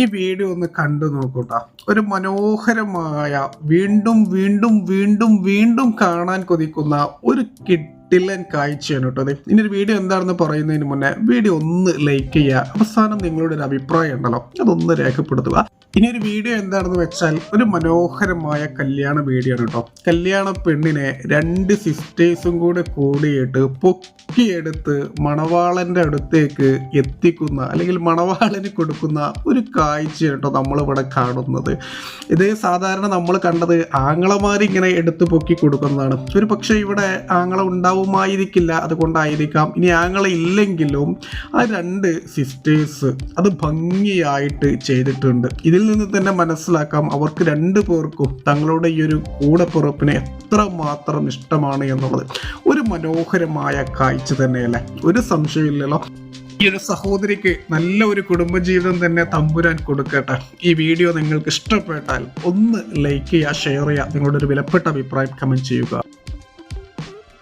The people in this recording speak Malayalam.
ഈ വീഡിയോ ഒന്ന് കണ്ടു നോക്കൂട്ടാ. ഒരു മനോഹരമായ വീണ്ടും വീണ്ടും വീണ്ടും വീണ്ടും കാണാൻ കൊതിക്കുന്ന ഒരു കിട്ടില്ലൻ കാഴ്ചയാണ് കേട്ടോ അതെ ഇനി ഒരു വീഡിയോ എന്താണെന്ന് പറയുന്നതിന് മുന്നേ വീഡിയോ ഒന്ന് ലൈക്ക് ചെയ്യുക. അവസാനം നിങ്ങളുടെ ഒരു അഭിപ്രായം ഉണ്ടല്ലോ അതൊന്ന് രേഖപ്പെടുത്തുക. ഇനി ഒരു വീഡിയോ എന്താണെന്ന് വെച്ചാൽ ഒരു മനോഹരമായ കല്യാണ വീഡിയോ ആണ് കേട്ടോ. കല്യാണ പെണ്ണിനെ രണ്ട് സിസ്റ്റേഴ്സും കൂടെ കൂടിയിട്ട് പൊക്കിയെടുത്ത് മണവാളന്റെ അടുത്തേക്ക് എത്തിക്കുന്ന അല്ലെങ്കിൽ മണവാളന് കൊടുക്കുന്ന ഒരു കാഴ്ച കേട്ടോ നമ്മളിവിടെ കാണുന്നത്. ഇത് സാധാരണ നമ്മൾ കണ്ടത് ആങ്ങളമാരിങ്ങനെ എടുത്തു പൊക്കി കൊടുക്കുന്നതാണ്. ഒരു പക്ഷേ ഇവിടെ ആങ്ങള ഉണ്ടാവുമായിരിക്കില്ല അതുകൊണ്ടായിരിക്കാം. ഇനി ആങ്ങള ഇല്ലെങ്കിലും ആ രണ്ട് സിസ്റ്റേഴ്സ് അത് ഭംഗിയായിട്ട് ചെയ്തിട്ടുണ്ട്. ഇതിൽ നിന്ന് തന്നെ മനസ്സിലാക്കാം അവർക്ക് രണ്ടു പേർക്കും തങ്ങളുടെ ഈ ഒരു കൂടപ്പിറപ്പിനെ എത്ര മാത്രം ഇഷ്ടമാണ് എന്നുള്ളത്. ഒരു മനോഹരമായ കാഴ്ച. തന്നെയല്ലേ? ഒരു സംശയമില്ലല്ലോ. ഈ ഒരു സഹോദരിക്ക് നല്ല ഒരു കുടുംബജീവിതം തന്നെ തമ്പുരാൻ കൊടുക്കട്ടെ. ഈ വീഡിയോ നിങ്ങൾക്ക് ഇഷ്ടപ്പെട്ടാൽ ഒന്ന് ലൈക്ക് ചെയ്യുക ഷെയർ ചെയ്യുക. നിങ്ങളുടെ ഒരു വിലപ്പെട്ട അഭിപ്രായം കമന്റ് ചെയ്യുക.